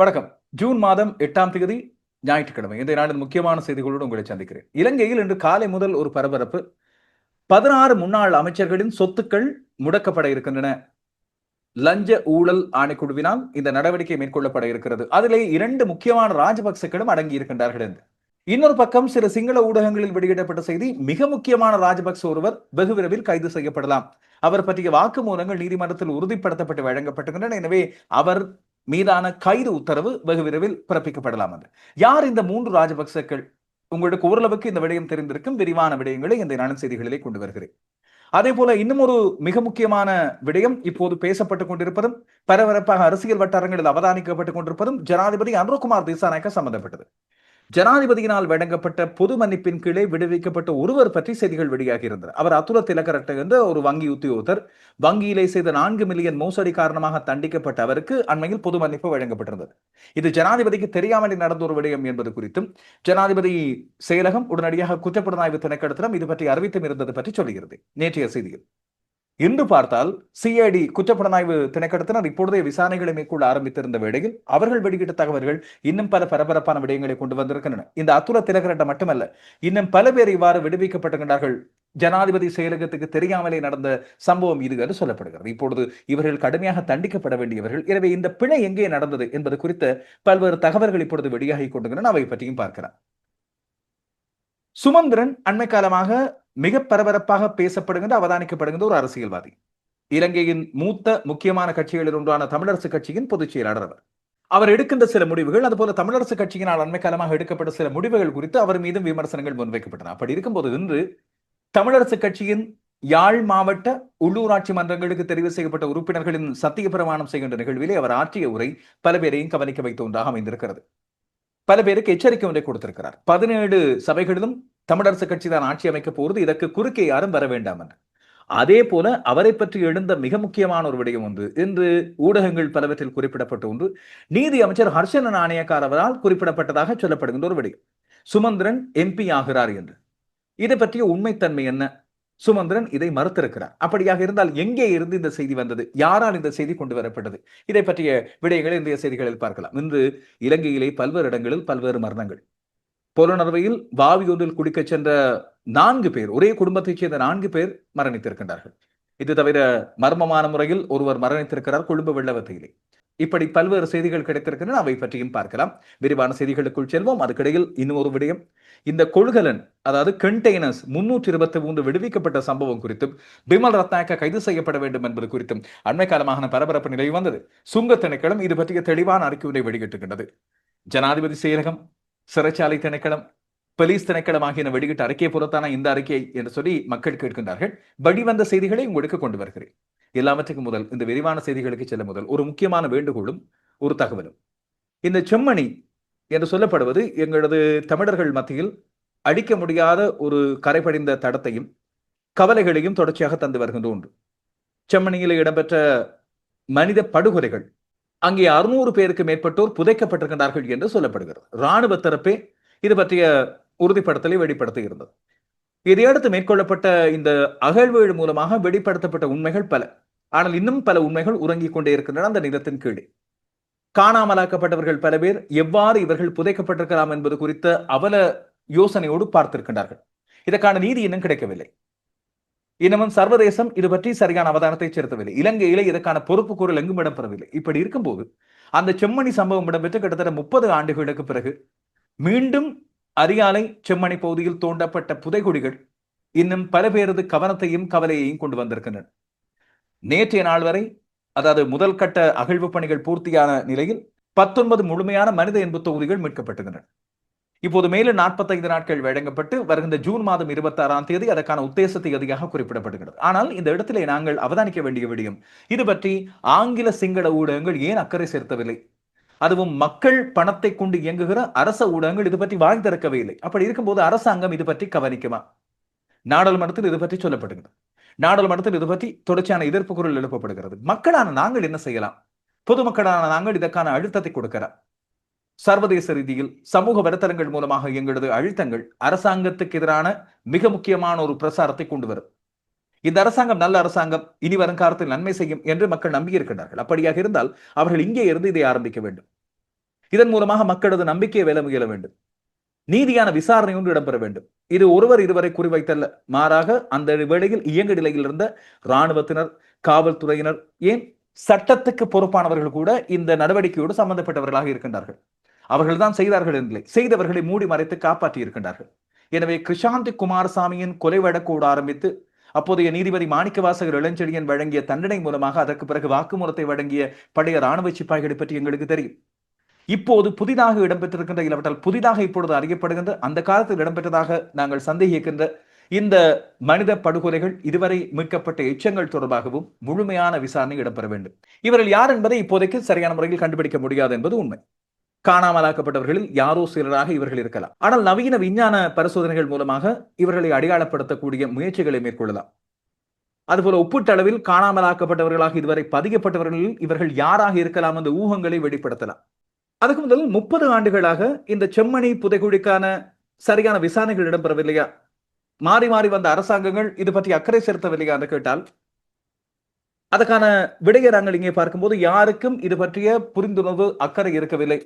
வணக்கம். ஜூன் மாதம் எட்டாம் தேதி ஞாயிற்றுக்கிழமை. இந்த நாளின் முக்கியமான செய்திகளோடு உங்களை சந்திக்கிறேன். இலங்கையில் இன்று காலை முதல் ஒரு பரபரப்பு. பதினாறு முன்னாள் அமைச்சர்களின் சொத்துக்கள் முடக்கப்பட இருக்கின்றன. லஞ்ச ஊழல் ஆணைக்குழுவினால் இந்த நடவடிக்கை மேற்கொள்ளப்பட இருக்கிறது. அதிலே இரண்டு முக்கியமான ராஜபக்சக்களும் அடங்கி இருக்கின்றார்கள் என்று. இன்னொரு பக்கம் சில சிங்கள ஊடகங்களில் வெளியிடப்பட்ட செய்தி மிக முக்கியமான ராஜபக்ச ஒருவர் வெகு விரைவில் கைது செய்யப்படலாம். அவர் பற்றிய வாக்குமூலங்கள் நீதிமன்றத்தில் உறுதிப்படுத்தப்பட்டு வழங்கப்பட்டுகின்றன எனவே அவர் மீதான கைது உத்தரவு வெகு விரைவில் பிறப்பிக்கப்படலாம் என்று யார் இந்த மூன்று ராஜபக்சக்கள்? உங்களுக்கு ஓரளவுக்கு இந்த விடயம் தெரிந்திருக்கும். விரிவான விடயங்களை இந்த நாளின் செய்திகளிலே கொண்டு வருகிறேன். அதே போல இன்னும் ஒரு மிக முக்கியமான விடயம் இப்போது பேசப்பட்டுக் கொண்டிருப்பதும் பரபரப்பாக அரசியல் வட்டாரங்களில் அவதானிக்கப்பட்டுக் கொண்டிருப்பதும் ஜனாதிபதி அனுரகுமார் திசாநாயக்க சம்பந்தப்பட்டது. ஜனாதிபதியினால் வழங்கப்பட்ட பொது மன்னிப்பின் கீழே விடுவிக்கப்பட்ட ஒருவர் பற்றி செய்திகள் வெளியாகி இருந்தது அவர் அத்துல திலகரட்ட என்ற ஒரு வங்கி உத்தியோகத்தர் வங்கியிலே செய்த நான்கு மில்லியன் மோசடி காரணமாக தண்டிக்கப்பட்ட அவருக்கு அண்மையில் பொது மன்னிப்பு வழங்கப்பட்டிருந்தது. இது ஜனாதிபதிக்கு தெரியாமல் நடந்த ஒரு விடயம் என்பது குறித்தும் ஜனாதிபதி செயலகம் உடனடியாக குற்றப்புலனாய்வு திணைக்களத்திடம் இது பற்றி அறிவித்தும் இருந்தது பற்றி சொல்லுகிறது நேற்றைய செய்தியில். இன்று பார்த்தால் சிஐடி குற்றப்புலனாய்வு திணைக்களத்தினர் இப்பொழுதே விசாரணைகளை மேற்கொள்ள ஆரம்பித்திருந்த வேளையில் அவர்கள் வெளியிட்ட தகவல்கள் இன்னும் பல பரபரப்பான விடயங்களை கொண்டு வந்திருக்கின்றன. இந்த அத்துர திலகரட்ட மட்டுமல்ல இன்னும் பல பேர் இவ்வாறு விடுவிக்கப்பட்டிருக்கிறார்கள் ஜனாதிபதி செயலகத்துக்கு தெரியாமலே நடந்த சம்பவம் இது என்று சொல்லப்படுகிறது. இப்பொழுது இவர்கள் கடுமையாக தண்டிக்கப்பட வேண்டியவர்கள். எனவே இந்த பிழை எங்கே நடந்தது என்பது குறித்த பல்வேறு தகவல்கள் இப்பொழுது வெளியாகி கொண்டிருக்கின்றன. அவை பற்றியும் பார்க்கலாம். சுமந்திரன் அண்மை காலமாக மிக பரபரப்பாக பேசப்படுகின்ற அவதானிக்கப்படுகின்ற ஒரு அரசியல்வாதி. இலங்கையின் மூத்த முக்கியமான கட்சிகளில் ஒன்றான தமிழரசு கட்சியின் பொதுச் செயலாளர் அவர். அவர் எடுக்கின்ற சில முடிவுகள் அதுபோல தமிழரசு கட்சியினால் அண்மை காலமாக எடுக்கப்பட்ட சில முடிவுகள் குறித்து அவர் மீதும் விமர்சனங்கள் முன்வைக்கப்பட்டன. அப்படி இருக்கும்போது இன்று தமிழரசு கட்சியின் யாழ் மாவட்ட உள்ளூராட்சி மன்றங்களுக்கு தெரிவு செய்யப்பட்ட உறுப்பினர்களின் சத்திய பிரமாணம் செய்கின்ற நிகழ்விலே அவர் ஆற்றிய உரை பல பேரையும் கவனிக்க வைத்த ஒன்றாக அமைந்திருக்கிறது. பல பேருக்கு எச்சரிக்கை ஒன்றை கொடுத்திருக்கிறார். பதினேழு சபைகளிலும் தமிழரசு கட்சி தான் ஆட்சி அமைக்க போகிறது. இதற்கு குறுக்கே யாரும் வர வேண்டாம் என அதே போல அவரை பற்றி எழுந்த மிக முக்கியமான ஒரு விடயம் ஒன்று. இன்று ஊடகங்கள் பலவற்றில் குறிப்பிடப்பட்ட ஒன்று. நீதி அமைச்சர் ஹர்ஷன நாணயக்கார் அவரால் குறிப்பிடப்பட்டதாக சொல்லப்படுகின்ற ஒரு விடயம். சுமந்திரன் எம்பி ஆகிறார் என்று. இதை பற்றிய உண்மைத்தன்மை என்ன? சுமந்திரன் இதை மறுத்திருக்கிறார். அப்படியாக இருந்தால் எங்கே இருந்து இந்த செய்தி வந்தது? யாரால் இந்த செய்தி கொண்டு வரப்பட்டது? இதை பற்றிய விடயங்களை இந்திய செய்திகளில் பார்க்கலாம். இன்று இலங்கையிலே பல்வேறு இடங்களில் பல்வேறு மரணங்கள். பொலனறுவையில் வாவி ஒன்றில் குடிக்கச் சென்ற நான்கு பேர் ஒரே குடும்பத்தைச் சேர்ந்த நான்கு பேர் மரணித்திருக்கின்றார்கள். இது தவிர மர்மமான முறையில் ஒருவர் மரணித்திருக்கிறார் கொழும்பு வெள்ளவத்தையிலே. இப்படி பல்வேறு செய்திகள் கிடைத்திருக்கின்றன அவை பற்றியும் பார்க்கலாம். விரிவான செய்திகளுக்குள் செல்வோம். அதுக்கிடையில் இன்னும் ஒரு விடயம். இந்த கொள்கலன் அதாவது கண்டெய்னர்ஸ் முன்னூற்றி இருபத்தி மூன்று விடுவிக்கப்பட்ட சம்பவம் குறித்தும் பிமல் ரத்னாக்க கைது செய்யப்பட வேண்டும் என்பது குறித்தும் அண்மை காலமாக பரபரப்பு நிலை வந்தது. சுங்க திணைக்களம் இது பற்றிய தெளிவான அறிக்கையை வெளியிட்டிருக்கின்றது. ஜனாதிபதி செயலகம் சிறைச்சாலை திணைக்களம் போலீஸ் திணைக்களம் ஆகியன வெளியிட்ட அறிக்கையை பொறுத்தான இந்த அறிக்கை என்று சொல்லி மக்கள் கேட்கின்றார்கள். வடிவந்த செய்திகளை உங்களுக்கு கொண்டு வருகிறேன். எல்லாவற்றுக்கும் முதல் இந்த விரிவான செய்திகளுக்கு செல்ல முதல் ஒரு முக்கியமான வேண்டுகோளும் ஒரு தகவலும். இந்த செம்மணி என்று சொல்லப்படுவது எங்களது தமிழர்கள் மத்தியில் அடிக்க முடியாத ஒரு கரைபடிந்த தடத்தையும் கவலைகளையும் தொடர்ச்சியாக தந்து வருகின்ற ஒன்று. செம்மணியில் இடம்பெற்ற மனித படுகொலைகள் அங்கே அறுநூறு பேருக்கு மேற்பட்டோர் புதைக்கப்பட்டிருக்கின்றார்கள் என்று சொல்லப்படுகிறது. இராணுவ தரப்பே இது பற்றிய உறுதிப்படுத்தலை வெளிப்படுத்தி இருந்தது இதையடுத்து மேற்கொள்ளப்பட்ட இந்த அகழ்வேடு மூலமாக வெளிப்படுத்தப்பட்ட உண்மைகள் பல. ஆனால் இன்னும் பல உண்மைகள் உறங்கிக் கொண்டே இருக்கின்றன அந்த நிலத்தின் கீழே. காணாமலாக்கப்பட்டவர்கள் பல பேர் எவ்வாறு இவர்கள் புதைக்கப்பட்டிருக்கலாம் என்பது குறித்த அவல யோசனையோடு பார்த்திருக்கின்றார்கள். இதற்கான நீதி இன்னும் கிடைக்கவில்லை. இன்னமும் சர்வதேசம் இது பற்றி சரியான அவதானத்தை செலுத்தவில்லை. இலங்கையிலே இதற்கான பொறுப்பு கூறல் எங்கும் இடம்பெறவில்லை. இப்படி இருக்கும்போது அந்த செம்மணி சம்பவம் இடம்பெற்று கிட்டத்தட்ட முப்பது ஆண்டுகளுக்கு பிறகு மீண்டும் அரியாலை செம்மணி பகுதியில் தோண்டப்பட்ட புதைகுடிகள் இன்னும் பல பேரது கவனத்தையும் கவலையையும் கொண்டு வந்திருக்கின்றன. நேற்றைய நாள் வரை அதாவது முதல் கட்ட அகழ்வு பணிகள் பூர்த்தியான நிலையில் பத்தொன்பது முழுமையான மனித என்பு தொகுதிகள் மீட்கப்பட்டுகின்றன. இப்போது மேலும் நாற்பத்தைந்து நாட்கள் வழங்கப்பட்டு வருகின்ற ஜூன் மாதம் இருபத்தி ஆறாம் தேதி அதற்கான உத்தேசத்தை தேதியாக குறிப்பிடப்படுகிறது. ஆனால் இந்த இடத்திலே நாங்கள் அவதானிக்க வேண்டிய விடியும் இது பற்றி ஆங்கில சிங்கள ஊடகங்கள் ஏன் அக்கறை செலுத்தவில்லை? அதுவும் மக்கள் பணத்தை கொண்டு இயங்குகிற அரச ஊடகங்கள் இது பற்றி வாங்கி திறக்கவே இல்லை. அப்படி இருக்கும்போது அரசாங்கம் இது பற்றி கவனிக்குமா? நாடாளுமன்றத்தில் இது பற்றி சொல்லப்படுகிறது. நாடாளுமன்றத்தில் இது பற்றி தொடர்ச்சியான எதிர்ப்பு குரல் எழுப்பப்படுகிறது. மக்களான நாங்கள் என்ன செய்யலாம்? பொதுமக்களான நாங்கள் இதற்கான அழுத்தத்தை கொடுக்கிறோம் சர்வதேச ரீதியில் சமூக வலைத்தளங்கள் மூலமாக எங்களது அழுத்தங்கள் அரசாங்கத்துக்கு எதிரான மிக முக்கியமான ஒரு பிரசாரத்தை கொண்டு வரும். இந்த அரசாங்கம் நல்ல அரசாங்கம் இனி வரும் காலத்தில் நன்மை செய்யும் என்று மக்கள் நம்பியிருக்கிறார்கள் அப்படியாக இருந்தால் அவர்கள் இங்கே இருந்து இதை ஆரம்பிக்க வேண்டும். இதன் மூலமாக மக்களது நம்பிக்கையை வேலை முயல வேண்டும். நீதியான விசாரணை ஒன்று இடம்பெற வேண்டும். இது ஒருவர் இருவரை குறிவைத்தல்ல. மாறாக அந்த வேளையில் இயங்கு நிலையில் இருந்த இராணுவத்தினர் காவல்துறையினர் ஏன் சட்டத்துக்கு பொறுப்பானவர்கள் கூட இந்த நடவடிக்கையோடு சம்பந்தப்பட்டவர்களாக இருக்கின்றார்கள். அவர்கள் தான் செய்தார்கள் இல்லை செய்தவர்களை மூடி மறைத்து காப்பாற்றி இருக்கின்றார்கள் எனவே கிருஷாந்தி குமாரசாமியின் கொலை வழக்கோடு ஆரம்பித்து அப்போதைய நீதிபதி மாணிக்கவாசகர் இளஞ்செழியன் வழங்கிய தண்டனை மூலமாக அதற்கு பிறகு வாக்குமூலத்தை வழங்கிய பழைய ராணுவ சிப்பாய்களை பற்றி எங்களுக்கு தெரியும். இப்போது புதிதாக இடம்பெற்றிருக்கின்ற இல்லாவிட்டால் புதிதாக இப்பொழுது அறியப்படுகின்ற அந்த காலத்தில் இடம்பெற்றதாக நாங்கள் சந்தேகிக்கின்ற இந்த மனித படுகொலைகள் இதுவரை மீட்கப்பட்ட எச்சங்கள் தொடர்பாகவும் முழுமையான விசாரணை இடம்பெற வேண்டும். இவர்கள் யார் என்பதை இப்போதைக்கு சரியான முறையில் கண்டுபிடிக்க முடியாது என்பது உண்மை. காணாமலாக்கப்பட்டவர்களில் யாரோ சிலராக இவர்கள் இருக்கலாம். ஆனால் நவீன விஞ்ஞான பரிசோதனைகள் மூலமாக இவர்களை அடையாளப்படுத்தக்கூடிய முயற்சிகளை மேற்கொள்ளலாம். அதுபோல ஒப்பீட்டளவில் காணாமலாக்கப்பட்டவர்களாக இதுவரை பதிக்கப்பட்டவர்களில் இவர்கள் யாராக இருக்கலாம் என்ற ஊகங்களை வெளிப்படுத்தலாம். அதுக்கு முதல் முப்பது ஆண்டுகளாக இந்த செம்மணி புதைகுழிக்கான சரியான விசாரணைகள் இடம்பெறவில்லையா? மாறி மாறி வந்த அரசாங்கங்கள் இது பற்றி அக்கறை செலுத்தவில்லையா என்று கேட்டால் அதற்கான விடையை நாங்கள் இங்கே பார்க்கும்போது யாருக்கும் இது பற்றிய புரிந்துணர்வு அக்கறை இருக்கவில்லை.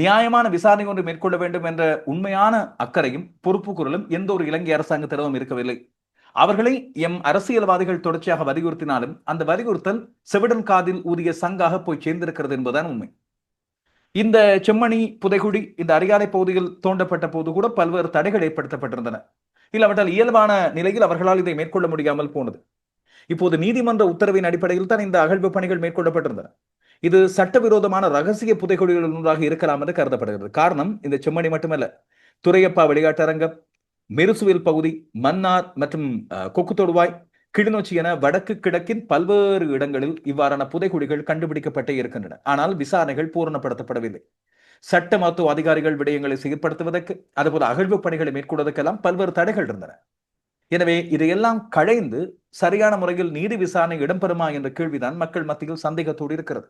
நியாயமான விசாரணை ஒன்று மேற்கொள்ள வேண்டும் என்ற உண்மையான அக்கறையும் பொறுப்பு குரலும் எந்த ஒரு இலங்கை அரசாங்கத்திடமும் இருக்கவில்லை. அவர்களை எம் அரசியல்வாதிகள் தொடர்ச்சியாக வலியுறுத்தினாலும் அந்த வலியுறுத்தல் செவிடன் காதில் ஊதிய சங்காக போய் சேர்ந்திருக்கிறது என்பதுதான் உண்மை. இந்த செம்மணி புதைகுடி இந்த அரியாலை பகுதியில் தோண்டப்பட்ட போது கூட பல்வேறு தடைகள் ஏற்படுத்தப்பட்டிருந்தன. இல்லாவிட்டால் இயல்பான நிலையில் அவர்களால் இதை மேற்கொள்ள முடியாமல் போனது. இப்போது நீதிமன்ற உத்தரவின் அடிப்படையில் தான் இந்த அகழ்வு பணிகள் மேற்கொள்ளப்பட்டிருந்தன. இது சட்டவிரோதமான ரகசிய புதைகுழிகள் ஒன்றாக இருக்கலாம் என்று கருதப்படுகிறது. காரணம் இந்த செம்மணி மட்டுமல்ல. துரையப்பா விளையாட்டரங்கம் மெருசுவில் பகுதி மன்னார் மற்றும் கொக்கு தொடுவாய் கிளிநொச்சி என வடக்கு கிழக்கின் பல்வேறு இடங்களில் இவ்வாறான புதைகுழிகள் கண்டுபிடிக்கப்பட்டே இருக்கின்றன. ஆனால் விசாரணைகள் பூரணப்படுத்தப்படவில்லை. சட்ட மருத்துவ அதிகாரிகள் விடயங்களை சீர்படுத்துவதற்கு அதுபோல அகழ்வு பணிகளை மேற்கொள்வதற்கெல்லாம் பல்வேறு தடைகள் இருந்தன. எனவே இதையெல்லாம் களைந்து சரியான முறையில் நீதி விசாரணை இடம்பெறுமா என்ற கேள்விதான் மக்கள் மத்தியில் சந்தேகத்தோடு இருக்கிறது.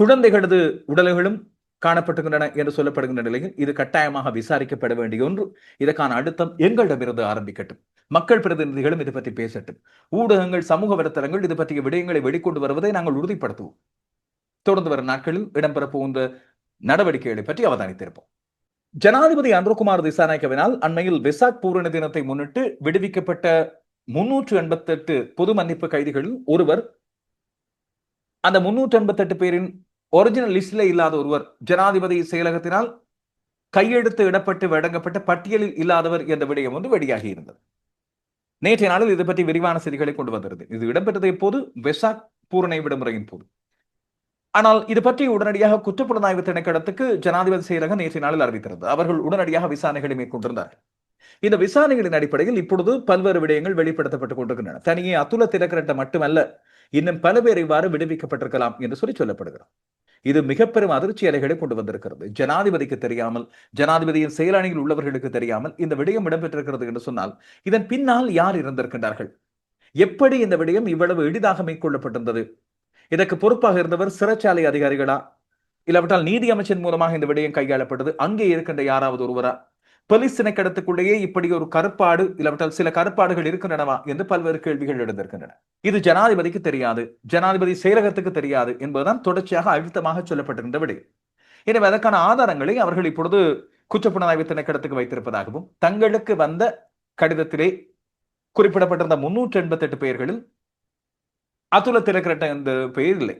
குழந்தைகளது உடல்களும் காணப்பட்டுகின்றன என்று சொல்லப்படுகின்ற நிலையில் இது கட்டாயமாக விசாரிக்கப்பட வேண்டிய ஒன்று. இதற்கான அழுத்தம் எங்களிடமிருந்து ஆரம்பிக்கட்டும். மக்கள் பிரதிநிதிகளும் இது பற்றி பேசட்டும். ஊடகங்கள் சமூக வலைத்தளங்கள் இது பற்றிய விடயங்களை வெளிக்கொண்டு வருவதை நாங்கள் உறுதிப்படுத்துவோம். தொடர்ந்து வரும் நாட்களில் இடம்பெற போகின்ற நடவடிக்கைகளை பற்றி அவதானித்திருப்போம். ஜனாதிபதி அன்ருகுமார் திசாநாயக்கவினால் அண்மையில் விசாக் பூரண தினத்தை முன்னிட்டு விடுவிக்கப்பட்ட முன்னூற்று எண்பத்தி எட்டு பொது மன்னிப்பு கைதிகளில் ஒருவர் அந்த முன்னூற்றி எண்பத்தி எட்டு பேரின் ஒரிஜினல் லிஸ்டில் இல்லாத ஒருவர் ஜனாதிபதி செயலகத்தினால் கையெழுத்து இடப்பட்டு வழங்கப்பட்ட பட்டியலில் இல்லாதவர் என்ற விடயம் வந்து வெளியாகி இருந்தது. நேற்றைய நாளில் இது பற்றி விரிவான செய்திகளை கொண்டு வந்திருந்தது. இது இடம்பெற்றது எப்போது வெசாக் பூரணை விடுமுறையின் போது. ஆனால் இது பற்றி உடனடியாக குற்றப்புலனாய்வு திணைக்களத்துக்கு ஜனாதிபதி செயலகம் நேற்றைய நாளில் அறிவித்திருந்தது. அவர்கள் உடனடியாக விசாரணைகளை மேற்கொண்டிருந்தார்கள். இந்த விசாரணைகளின் அடிப்படையில் இப்பொழுது பல்வேறு விடயங்கள் வெளிப்படுத்தப்பட்டுக் கொண்டிருக்கின்றன. தனியே அத்துல திறக்கரட்ட மட்டுமல்ல இன்னும் பல பேர் இவ்வாறு விடுவிக்கப்பட்டிருக்கலாம் என்று சொல்லி சொல்லப்படுகிறது இது மிக பெரும் அதிர்ச்சி அலைகளை கொண்டு வந்திருக்கிறது. ஜனாதிபதிக்கு தெரியாமல் ஜனாதிபதியின் செயலணியில் உள்ளவர்களுக்கு தெரியாமல் இந்த விடயம் இடம்பெற்றிருக்கிறது என்று சொன்னால் இதன் பின்னால் யார் இருந்திருக்கின்றார்கள்? எப்படி இந்த விடயம் இவ்வளவு எளிதாக மேற்கொள்ளப்பட்டிருந்தது? இதற்கு பொறுப்பாக இருந்தவர் சிறைச்சாலை அதிகாரிகளா? இல்லாவிட்டால் நீதி அமைச்சின் மூலமாக இந்த விடயம் கையாளப்பட்டது. அங்கே இருக்கின்ற யாராவது ஒருவரா? போலீஸ் திணைக்களத்துக்குள்ளேயே இப்படி ஒரு கருப்பாடு இல்லாவிட்டால் சில கருப்பாடுகள் இருக்கின்றனவா என்று பல்வேறு கேள்விகள் எழுந்திருக்கின்றன. இது ஜனாதிபதிக்கு தெரியாது ஜனாதிபதி செயலகத்துக்கு தெரியாது என்பதுதான் தொடர்ச்சியாக அழுத்தமாக சொல்லப்பட்டிருந்த விடை. எனவே அதற்கான ஆதாரங்களை அவர்கள் இப்பொழுது குற்றப்புலனாய்வு திணைக்கடத்துக்கு வைத்திருப்பதாகவும் தங்களுக்கு வந்த கடிதத்திலே குறிப்பிடப்பட்டிருந்த முன்னூற்றி எண்பத்தி எட்டு பெயர்களில் அதுல திறக்கிறட்ட என்ற பெயர் இல்லை.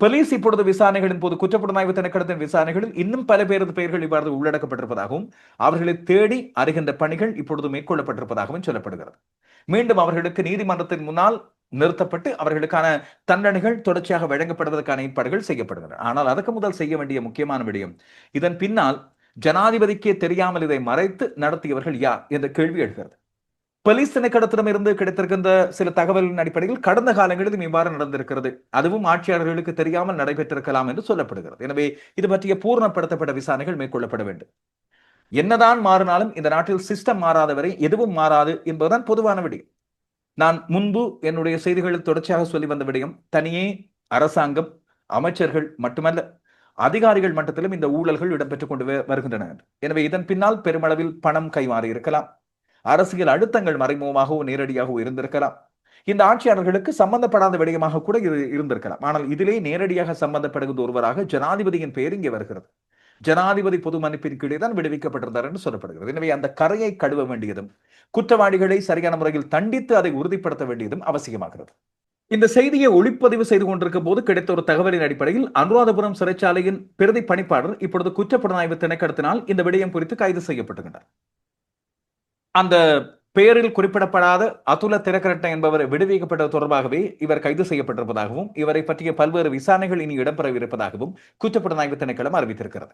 போலீஸ் இப்பொழுது விசாரணைகளின் போது குற்றப்புலனாய்வு திணைக்களத்தின் விசாரணைகளில் இன்னும் பல பேரது பெயர்கள் இவ்வாறு உள்ளடக்கப்பட்டிருப்பதாகவும் அவர்களை தேடி அறிகின்ற பணிகள் இப்பொழுது மேற்கொள்ளப்பட்டிருப்பதாகவும் சொல்லப்படுகிறது. மீண்டும் அவர்களுக்கு நீதிமன்றத்தின் முன்னால் நிறுத்தப்பட்டு அவர்களுக்கான தண்டனைகள் தொடர்ச்சியாக வழங்கப்படுவதற்கான ஏற்பாடுகள் செய்யப்படுகின்றன. ஆனால் அதற்கு முதல் செய்ய வேண்டிய முக்கியமான விடயம் இதன் பின்னால் ஜனாதிபதிக்கே தெரியாமல் இதை மறைத்து நடத்தியவர்கள் யார்? என்ற கேள்வி எழுகிறது. போலீஸ் திணைக்களத்திடமிருந்து கிடைத்திருக்கின்ற சில தகவலின் அடிப்படையில் கடந்த காலங்களிலும் இவ்வாறு நடந்திருக்கிறது. அதுவும் ஆட்சியாளர்களுக்கு தெரியாமல் நடைபெற்றிருக்கலாம் என்று சொல்லப்படுகிறது. எனவே இது பற்றிய பூர்ணப்படுத்தப்பட்ட விசாரணைகள் மேற்கொள்ளப்பட வேண்டும். என்னதான் மாறினாலும் இந்த நாட்டில் சிஸ்டம் மாறாதவரை எதுவும் மாறாது என்பதுதான் பொதுவான விடயம். நான் முன்பு என்னுடைய செய்திகளில் தொடர்ச்சியாக சொல்லி வந்த விடயம் தனியே அரசாங்கம் அமைச்சர்கள் மட்டுமல்ல அதிகாரிகள் மட்டத்திலும் இந்த ஊழல்கள் இடம்பெற்றுக் கொண்டு வருகின்றன. எனவே இதன் பின்னால் பெருமளவில் பணம் கைமாறி இருக்கலாம். அரசியல் அழுத்தங்கள் மறைமுகமாகவோ நேரடியாகவோ இருந்திருக்கலாம். இந்த ஆட்சியாளர்களுக்கு சம்பந்தப்படாத விடயமாக கூட இது இருந்திருக்கலாம். ஆனால் இதிலே நேரடியாக சம்பந்தப்படுகிற ஒருவராக ஜனாதிபதியின் பெயர் இங்கே வருகிறது. ஜனாதிபதி பொது மன்னிப்பின் கீழே தான் விடுவிக்கப்பட்டிருந்தார் என்று சொல்லப்படுகிறது. எனவே அந்த கரையை கழுவ வேண்டியதும் குற்றவாளிகளை சரியான முறையில் தண்டித்து அதை உறுதிப்படுத்த வேண்டியதும் அவசியமாகிறது. இந்த செய்தியை ஒளிப்பதிவு செய்து கொண்டிருக்கும் போது கிடைத்த ஒரு தகவலின் அடிப்படையில் அனுராதபுரம் சிறைச்சாலையின் பிரதி பணிப்பாளர் இப்பொழுது குற்றப்புலனாய்வு திணைக்களத்தினால் இந்த விடயம் குறித்து கைது செய்யப்பட்டுகின்றார். அந்த பெயரில் குறிப்பிடப்படாத அதுல திரக்கரட்ட என்பவர் விடுவிக்கப்பட்டது தொடர்பாகவே இவர் கைது செய்யப்பட்டிருப்பதாகவும் இவரை பற்றிய பல்வேறு விசாரணைகள் இனி இடம்பெறவிருப்பதாகவும் குற்றப்புலனாய்வு திணைக்களம் அறிவித்திருக்கிறது.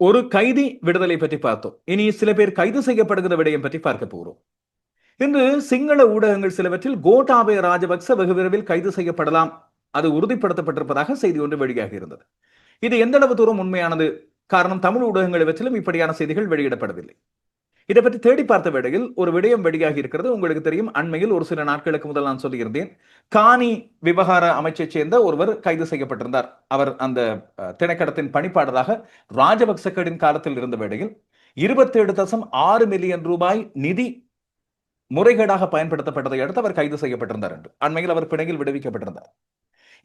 ஒரு கைதி விடுதலை பற்றி பார்த்தோம். இனி சில பேர் கைது செய்யப்படுகிற விடயம் பற்றி பார்க்க போகிறோம் இன்று சிங்கள ஊடகங்கள் சிலவற்றில் கோட்டாபய ராஜபக்ச வெகு விரைவில் கைது செய்யப்படலாம். அது உறுதிப்படுத்தப்பட்டிருப்பதாக செய்தி ஒன்று வெளியாகி இருந்தது. இது எந்த அளவு தூரம் உண்மையானது? காரணம் தமிழ் ஊடகங்கள் இவற்றிலும் இப்படியான செய்திகள் வெளியிடப்படவில்லை. இதை பற்றி தேடி பார்த்த வேளையில் ஒரு விடயம் வெளியாகி இருக்கிறது. உங்களுக்கு தெரியும் அண்மையில் ஒரு சில நாட்களுக்கு முதல் நான் சொல்லியிருந்தேன். காணி விவகார அமைச்சை சேர்ந்த ஒருவர் கைது செய்யப்பட்டிருந்தார். அவர் அந்த திணைக்கடத்தின் பணிப்பாளராக ராஜபக்சக்களின் காலத்தில் இருந்த வேளையில் இருபத்தி ஏழு தசம் ஆறு மில்லியன் ரூபாய் நிதி முறைகேடாக பயன்படுத்தப்பட்டதை அடுத்து அவர் கைது செய்யப்பட்டிருந்தார் என்று. அண்மையில் அவர் பிணையில் விடுவிக்கப்பட்டிருந்தார்.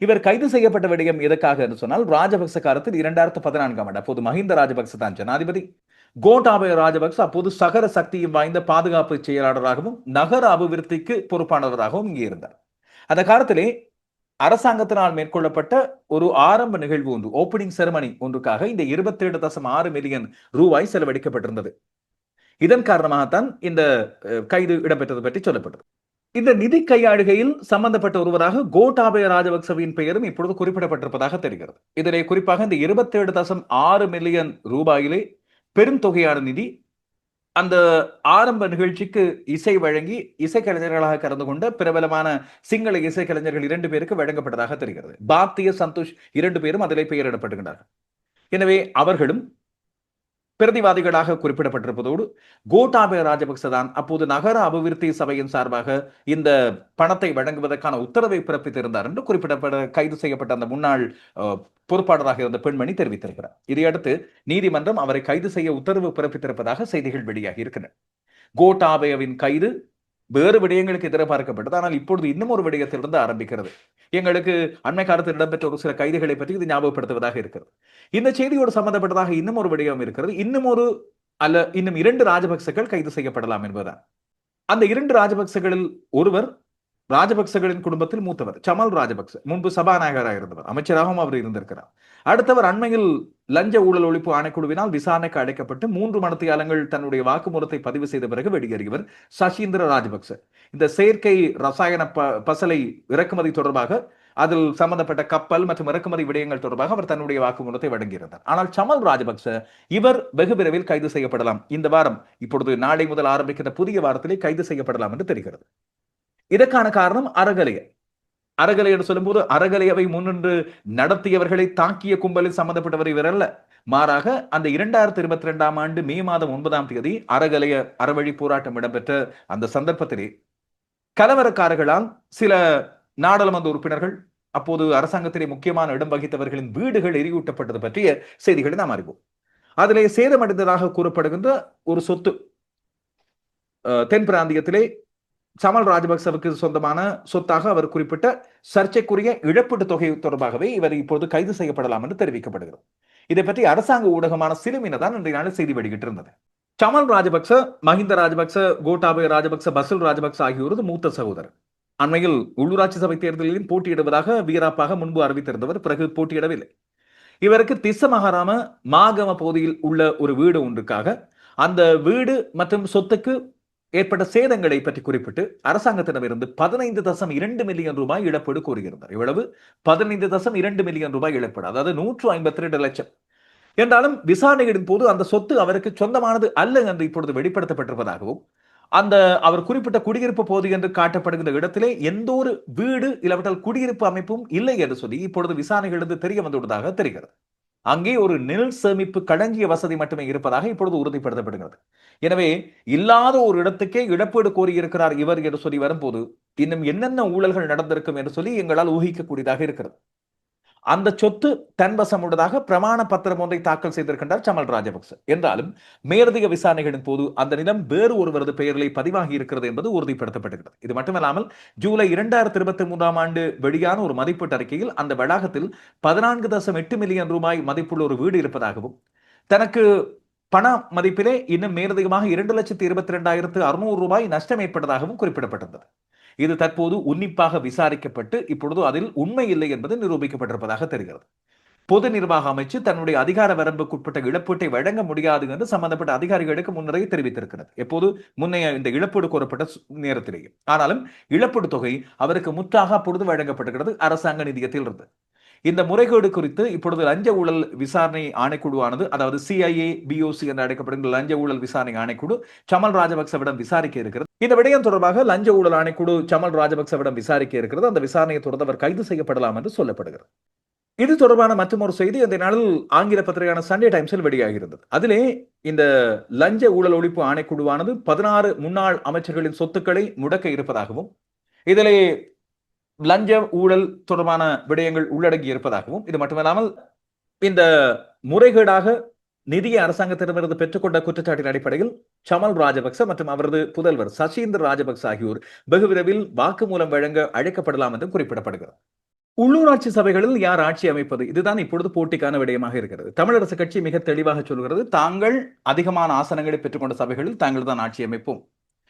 இவர் கைது செய்யப்பட்ட விடயம் எதற்காக என்று சொன்னால் ராஜபக்ச காலத்தில் இரண்டாயிரத்து பதினான்காம் ஆண்டு அப்போது மஹிந்த ராஜபக்ச தான் ஜனாதிபதி. கோட்டாபய ராஜபக்ச அப்போது சகர சக்தியும் வாய்ந்த பாதுகாப்பு செயலாளராகவும் நகர அபிவிருத்திக்கு பொறுப்பானவராகவும் இங்கே இருந்தார் அந்த காலத்திலே அரசாங்கத்தினால் மேற்கொள்ளப்பட்ட ஒரு ஆரம்ப நிகழ்வு ஒன்று ஓப்பனிங் செரமனி ஒன்றுக்காக இந்த இருபத்தி ஏழு தசம் ஆறு மில்லியன் ரூபாய் செலவழிக்கப்பட்டிருந்தது. இதன் காரணமாகத்தான் இந்த கைது இடம்பெற்றது பற்றி சொல்லப்பட்டது. இந்த நிதி கையாளுகையில் சம்பந்தப்பட்ட ஒருவராக கோட்டாபய ராஜபக்சவின் பெயரும் இப்பொழுது குறிப்பிடப்பட்டிருப்பதாக தெரிகிறது. இதிலே குறிப்பாக இந்த இருபத்தேழு தசம் ஆறு மில்லியன் ரூபாயிலே பெரும் தொகையான நிதி அந்த ஆரம்ப நிகழ்ச்சிக்கு இசை வழங்கி இசைக்கலைஞர்களாக கலந்து கொண்ட பிரபலமான சிங்கள இசைக்கலைஞர்கள் இரண்டு பேருக்கு வழங்கப்பட்டதாக தெரிகிறது. பாத்திய சந்தோஷ் இரண்டு பேரும் அதிலே பெயரிடப்பட்டுகின்றார்கள். எனவே அவர்களும் பிரதிவாதிகளாக குறிப்பிடப்பட்டிருப்பதோடு கோட்டாபய ராஜபக்ச தான் அப்போது நகர அபிவிருத்தி சபையின் சார்பாக இந்த பணத்தை வழங்குவதற்கான உத்தரவை பிறப்பித்திருந்தார் என்று குறிப்பிடப்பட கைது செய்யப்பட்ட அந்த முன்னாள் பொறுப்பாளராக இருந்த பெண்மணி தெரிவித்திருக்கிறார். இதையடுத்து நீதிமன்றம் அவரை கைது செய்ய உத்தரவு பிறப்பித்திருப்பதாக செய்திகள் வெளியாகி இருக்கின்றன. கோட்டாபயவின் கைது வேறு விடயங்களுக்கு எதிர்பார்க்கப்பட்டது ஆனால் இப்பொழுது இன்னும் ஒரு விடயத்திலிருந்து ஆரம்பிக்கிறது. எங்களுக்கு அண்மை காலத்தில் இடம்பெற்ற ஒரு சில கைதுகளை பற்றி இது ஞாபகப்படுத்துவதாக இருக்கிறது. இந்த செய்தியோடு சம்பந்தப்பட்டதாக இன்னும் ஒரு விடயம் இருக்கிறது. இன்னும் ஒரு அல்ல இன்னும் இரண்டு ராஜபக்சகள் கைது செய்யப்படலாம் என்பதுதான். அந்த இரண்டு ராஜபக்சகளில் ஒருவர் ராஜபக்சகளின் குடும்பத்தில் மூத்தவர் சமல் ராஜபக்ச முன்பு சபாநாயகராக இருந்தவர் அமைச்சராகவும் அவர் இருந்திருக்கிறார். அடுத்தவர் அண்மையில் லஞ்ச ஊழல் ஒழிப்பு ஆணைக்குழுவினால் விசாரணைக்கு அழைக்கப்பட்டு மூன்று மணத்தியாலங்கள் தன்னுடைய வாக்குமூலத்தை பதிவு செய்த பிறகு வெளியேறியவர் சசீந்திர ராஜபக்ச. இந்த செயற்கை ரசாயன பசலை இறக்குமதி தொடர்பாக அதில் சம்பந்தப்பட்ட கப்பல் மற்றும் இறக்குமதி விடயங்கள் தொடர்பாக அவர் தன்னுடைய வாக்குமூலத்தை வழங்கியிருந்தார். ஆனால் சமல் ராஜபக்ச இவர் வெகு விரைவில் கைது செய்யப்படலாம். இந்த வாரம் இப்பொழுது நாளை முதல் ஆரம்பிக்கிற புதிய வாரத்திலே கைது செய்யப்படலாம் என்று தெரிகிறது. இதற்கான காரணம் அறகலைய அறகலை என்று சொல்லும்போது அறகலையவை முன்னின்று நடத்தியவர்களை தாக்கிய கும்பலில் சம்பந்தப்பட்டவர் இவர் அல்ல. மாறாக அந்த இரண்டாயிரத்தி இருபத்தி ரெண்டாம் ஆண்டு மே மாதம் ஒன்பதாம் தேதி அறகலைய அறவழி போராட்டம் இடம்பெற்ற அந்த சந்தர்ப்பத்திலே கலவரக்காரர்களால் சில நாடாளுமன்ற உறுப்பினர்கள் அப்போது அரசாங்கத்திலே முக்கியமான இடம் வகித்தவர்களின் வீடுகள் எரியூட்டப்பட்டது பற்றிய செய்திகளை நாம் அறிவோம். அதிலே சேதமடைந்ததாக கூறப்படுகின்ற ஒரு சொத்து தென் பிராந்தியத்திலே சமல் ராஜபக்சவுக்கு சொந்தமான சொத்தாக அவர் குறிப்பிட்ட சர்ச்சைக்குரிய இழப்பீட்டு தொகை தொடர்பாகவே இவர் இப்போது கைது செய்யப்படலாம் என்று தெரிவிக்கப்படுகிறது. இதை பற்றி அரசாங்க ஊடகமான சிறுமின தான் இன்றைய நாளில் செய்தி வெளியிட்டு இருந்தது சமல் ராஜபக்ச மஹிந்த ராஜபக்ச கோட்டாபய ராஜபக்ச பசுல் ராஜபக்ச ஆகியோரது மூத்த சகோதரர். அண்மையில் உள்ளூராட்சி சபை தேர்தலிலும் போட்டியிடுவதாக வீராப்பாக முன்பு அறிவித்திருந்தவர் பிறகு போட்டியிடவில்லை. இவருக்கு திச மகாராம மாகம பகுதியில் உள்ள ஒரு வீடு ஒன்றுக்காக அந்த வீடு மற்றும் சொத்துக்கு ஏற்பட்ட சேதங்களை பற்றி குறிப்பிட்டு அரசாங்கத்திடமிருந்து பதினைந்து தசம் இரண்டு மில்லியன் ரூபாய் இழப்பீடு கூறுகிறார் இவ்வளவு பதினைந்து தசம் இரண்டு மில்லியன் ரூபாய் இழப்பீடு அதாவது நூற்று ஐம்பத்தி ரெண்டு லட்சம். என்றாலும் விசாரணைகளின் போது அந்த சொத்து அவருக்கு சொந்தமானது அல்ல என்று இப்பொழுது வெளிப்படுத்தப்பட்டிருப்பதாகவும் அந்த அவர் குறிப்பிட்ட குடியிருப்பு போது என்று காட்டப்படுகின்ற இடத்திலே எந்த ஒரு வீடு இல்லாவிட்டால் குடியிருப்பு அமைப்பும் இல்லை என்று சொல்லி இப்பொழுது விசாரணைகளிலிருந்து தெரிய வந்துள்ளதாக தெரிகிறது. அங்கே ஒரு நெல் சேமிப்பு களஞ்சிய வசதி மட்டுமே இருப்பதாக இப்பொழுது உறுதிப்படுத்தப்படுகிறது. எனவே இல்லாத ஒரு இடத்துக்கே இழப்பீடு கோரியிருக்கிறார் இவர் என்று சொல்லி வரும்போது இன்னும் என்னென்ன ஊழல்கள் நடந்திருக்கும் என்று சொல்லி எங்களால் ஊகிக்கக்கூடியதாக இருக்கிறது. அந்த சொத்து தன்வசம் உள்ளதாக பிரமாண பத்திரம் ஒன்றை தாக்கல் செய்திருக்கின்றார் சமல் ராஜபக்ச. என்றாலும் மேலதிக விசாரணைகளின் போது அந்த நிலம் வேறு ஒருவரது பெயரிலே பதிவாகி இருக்கிறது என்பது உறுதிப்படுத்தப்படுகிறது இது மட்டுமல்லாமல் ஜூலை இரண்டாயிரத்தி இருபத்தி மூன்றாம் ஆண்டு வெளியான ஒரு மதிப்பீட்டு அறிக்கையில் அந்த வளாகத்தில் பதினான்கு தசம் எட்டு மில்லியன் ரூபாய் மதிப்புள்ள ஒரு வீடு இருப்பதாகவும் தனக்கு பண மதிப்பிலே இன்னும் மேலதிகமாக இரண்டு லட்சத்தி இருபத்தி இரண்டாயிரத்து அறுநூறு ரூபாய் நஷ்டம் ஏற்பட்டதாகவும் குறிப்பிடப்பட்டிருந்தது. இது தற்போது உன்னிப்பாக விசாரிக்கப்பட்டு இப்பொழுது அதில் உண்மை இல்லை என்பது நிரூபிக்கப்பட்டிருப்பதாக தெரிகிறது. பொது நிர்வாக அமைச்சு தன்னுடைய அதிகார வரம்புக்குட்பட்ட இழப்பீட்டை வழங்க முடியாது என்று சம்பந்தப்பட்ட அதிகாரிகளுக்கு முன்னரே தெரிவித்திருக்கிறது. எப்போது? முன்னைய இந்த இழப்பீடு கோரப்பட்ட நேரத்திலேயே. ஆனாலும் இழப்பீடு தொகை அவருக்கு முற்றாக அப்பொழுது வழங்கப்படுகிறது அரசாங்க நிதியத்தில் இருந்து இந்த முறைகேடு குறித்து இப்பொழுது லஞ்ச ஊழல் விசாரணை ஆணைக்குழுவானது அதாவது சிஐஏ பிஓசி என்று அழைக்கப்படுகிற லஞ்ச ஊழல் விசாரணை ஆணைக்குழு சமல் ராஜபக்சவிடம் விசாரிக்க இருக்கிறது. இந்த விடயம் தொடர்பாக லஞ்ச ஊழல் ஆணைக்குழு சமல் ராஜபக்சவிடம் விசாரிக்க இருக்கிறது. அந்த விசாரணையை தொடர்ந்து அவர் கைது செய்யப்படலாம் என்று சொல்லப்படுகிறது. இது தொடர்பான மற்றொரு செய்தி அந்த நாளில் ஆங்கில பத்திரிகையான சண்டே டைம்ஸில் வெளியாகியிருந்தது. அதிலே இந்த லஞ்ச ஊழல் ஒழிப்பு ஆணைக்குழுவானது பதினாறு முன்னாள் அமைச்சர்களின் சொத்துக்களை முடக்க இருப்பதாகவும் இதிலே லஞ்ச ஊழல் தொடர்பான விடயங்கள் உள்ளடங்கி இருப்பதாகவும் இது மட்டுமல்லாமல் இந்த முறைகேடாக நிதியை அரசாங்கத்திடமிருந்து பெற்றுக்கொண்ட குற்றச்சாட்டின் அடிப்படையில் சமல் ராஜபக்ச மற்றும் அவரது புதல்வர் சசீந்திர ராஜபக்ச ஆகியோர் வெகு விரைவில் வாக்குமூலம் வழங்க அழைக்கப்படலாம் என்றும் குறிப்பிடப்படுகிறது. உள்ளூராட்சி சபைகளில் யார் ஆட்சி அமைப்பது? இதுதான் இப்பொழுது போட்டிக்கான விடயமாக இருக்கிறது. தமிழரசு கட்சி மிக தெளிவாக சொல்கிறது தாங்கள் அதிகமான ஆசனங்களை பெற்றுக்கொண்ட சபைகளில் தாங்கள் தான் ஆட்சி அமைப்போம்.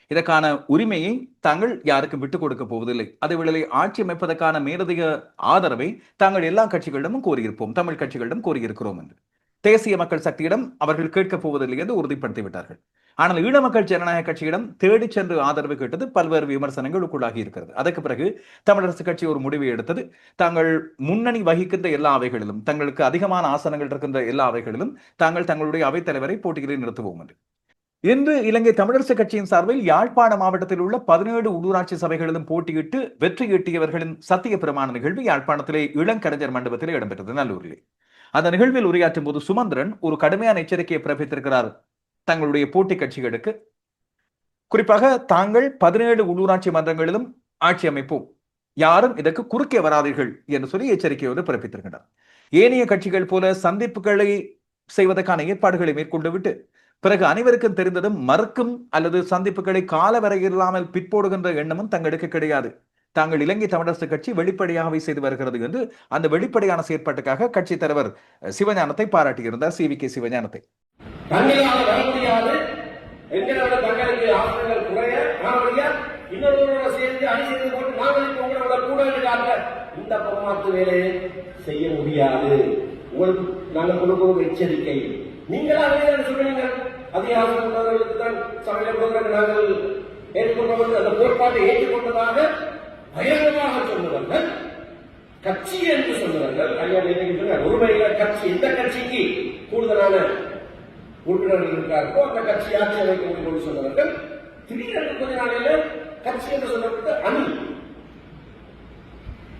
இதற்கான உரிமையை தாங்கள் யாருக்கும் விட்டுக் கொடுக்க போவதில்லை. அதேவேளை ஆட்சி அமைப்பதற்கான மேலதிக ஆதரவை தாங்கள் எல்லா கட்சிகளிடமும் கோரியிருப்போம். தமிழ் கட்சிகளிடம் கோரியிருக்கிறோம் என்று. தேசிய மக்கள் சக்தியிடம் அவர்கள் கேட்கப் போவதில்லை என்று உறுதிப்படுத்தி விட்டார்கள். ஆனால் ஈழ மக்கள் ஜனநாயக கட்சியிடம் தேடிச் சென்று ஆதரவு கேட்டது பல்வேறு விமர்சனங்களுக்குள்ளாகி இருக்கிறது. அதற்கு பிறகு தமிழரசு கட்சி ஒரு முடிவை எடுத்தது. தாங்கள் முன்னணி வகிக்கின்ற எல்லா அவைகளிலும் தங்களுக்கு அதிகமான ஆசனங்கள் இருக்கின்ற எல்லா அவைகளிலும் தாங்கள் தங்களுடைய அவைத்தலைவரை போட்டிகளில் நிறுத்துவோம் என்று. இன்று இலங்கை தமிழரசு கட்சியின் சார்பில் யாழ்ப்பாண மாவட்டத்தில் உள்ள பதினேழு உள்ளூராட்சி சபைகளிலும் போட்டியிட்டு வெற்றி ஈட்டியவர்களின் சத்திய பிரமாண நிகழ்வு யாழ்ப்பாணத்திலே இளங்கலைஞர் மண்டபத்திலே இடம்பெற்றது நல்லூரில். அந்த நிகழ்வில் உரையாற்றும் போது சுமந்திரன் ஒரு கடுமையான எச்சரிக்கையை பிறப்பித்திருக்கிறார் தங்களுடைய போட்டி கட்சிகளுக்கு. குறிப்பாக தாங்கள் பதினேழு உள்ளூராட்சி மன்றங்களிலும் ஆட்சி அமைப்போம். யாரும் இதற்கு குறுக்கே வராதீர்கள் என்று சொல்லி எச்சரிக்கையோடு பிறப்பித்திருக்கின்றனர் ஏனைய கட்சிகள் போல சந்திப்புகளை செய்வதற்கான ஏற்பாடுகளை மேற்கொண்டு விட்டு பிறகு அனைவருக்கும் தெரிந்ததும் மறுக்கும் அல்லது சந்திப்புகளை காலவரை இல்லாமல் பிற்போடுகின்ற எண்ணமும் தங்களுக்கு கிடையாது. தாங்கள் இலங்கை தமிழரசு கட்சி வெளிப்படையாகவே செய்து வருகிறது என்று அந்த வெளிப்படையான செயற்பாட்டுக்காக கட்சி தலைவர் சிவஞானத்தை பாராட்டியிருந்தார் சி வி கே சிவஞானத்தை. இந்த பரமாத்து வேலையை செய்ய முடியாது. உங்களுக்கு நாங்கள் கொடுக்கும் எச்சரிக்கை. நீங்களா அதை சொல்லுங்க அதிகாரம் கொண்டவர்களுக்கு தான் நாங்கள் ஏற்றுக்கொண்டவர்கள் அந்த கோட்பாட்டை ஏற்றுக்கொண்டதாக பயங்கரமாக சொன்னவர்கள் கட்சி என்று சொன்னவர்கள் ஐயா நினைக்கின்றனர். கட்சி எந்த கட்சிக்கு கூடுதலான உறுப்பினர்கள் இருக்கிறார்களோ அந்த கட்சி ஆட்சி அமைக்க முடியும் என்று சொன்னவர்கள் திடீரென்று கொஞ்ச நாளையில கட்சி என்று சொல்லப்பட்டு அணி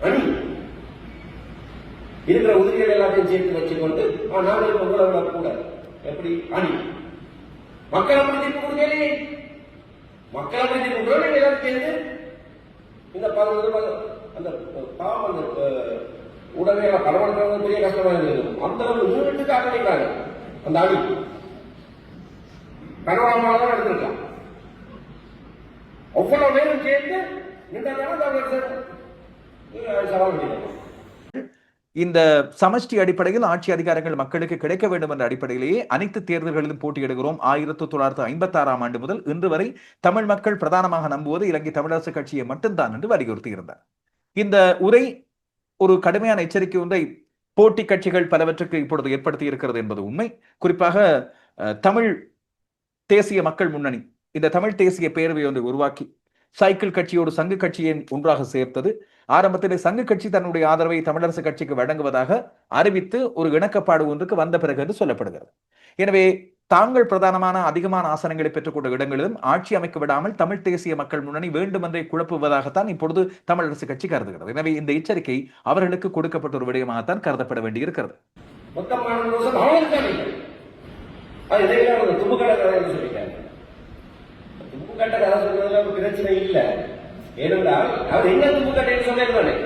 அணி இருக்கிற உதவிகள் எல்லாத்தையும் சேர்த்து வச்சுக்கொண்டு நாங்கள் இப்ப உங்களை கூட எப்படி? அணி. மக்களை மதிப்பு தீர்ப்பு கொடுக்கலையே மக்கள் அப்படி தீர்ப்பு கொடுக்கல எல்லாரும் சேர்ந்து இந்த பதினொன்று அந்த பாவம் அந்த உடனே பரவாயில்ல பெரிய கஷ்டமா இருந்தது அந்த அளவு யூனிட்டுக்கு ஆக்கிட்டாங்க அந்த அடி பனோராமாவில் தான் எடுத்திருக்கான் அவ்வளவு பேரும் சேர்ந்து நின்றாங்க சவால் பண்ணிக்கலாம் இந்த சமஷ்டி அடிப்படையில் ஆட்சி அதிகாரங்கள் மக்களுக்கு கிடைக்க வேண்டும் என்ற அடிப்படையிலேயே அனைத்து தேர்தல்களிலும் போட்டியிடுகிறோம். ஆயிரத்தி தொள்ளாயிரத்து ஐம்பத்தி ஆறாம் ஆண்டு முதல் இன்று வரை தமிழ் மக்கள் பிரதானமாக நம்புவது இலங்கை தமிழரசு கட்சியை மட்டும்தான் என்று வலியுறுத்தி இருந்தார் இந்த உரை ஒரு கடுமையான எச்சரிக்கை ஒன்றை போட்டி கட்சிகள் பலவற்றுக்கு இப்பொழுது ஏற்படுத்தி இருக்கிறது என்பது உண்மை. குறிப்பாக தமிழ் தேசிய மக்கள் முன்னணி இந்த தமிழ் தேசிய பேரவை ஒன்றை உருவாக்கி சைக்கிள் கட்சியோடு சங்கு கட்சியை ஒன்றாக சேர்த்தது ஆரம்பத்தில் சங்க கட்சி தன்னுடைய ஆதரவை தமிழரசு கட்சிக்கு வழங்குவதாக அறிவித்து ஒரு இணக்கப்பாடு ஒன்றுக்கு வந்த பிறகு என்று சொல்லப்படுகிறது. எனவே தாங்கள் பிரதானமான அதிகமான ஆசனங்களை பெற்றுக்கொண்ட இடங்களிலும் ஆட்சி அமைக்க விடாமல் தமிழ் தேசிய மக்கள் முன்னணி வேண்டுமென்றே குழப்புவதாகத்தான் இப்பொழுது தமிழரசு கட்சி கருதுகிறது. எனவே இந்த எச்சரிக்கை அவர்களுக்கு கொடுக்கப்பட்ட ஒரு விடயமாகத்தான் கருதப்பட வேண்டியிருக்கிறது. கதை சொல்றதுல பிரச்சனை இல்லை. ஏனென்றால் அவர் என்ன தும்புக்கட்டைன்னு சொன்னேன்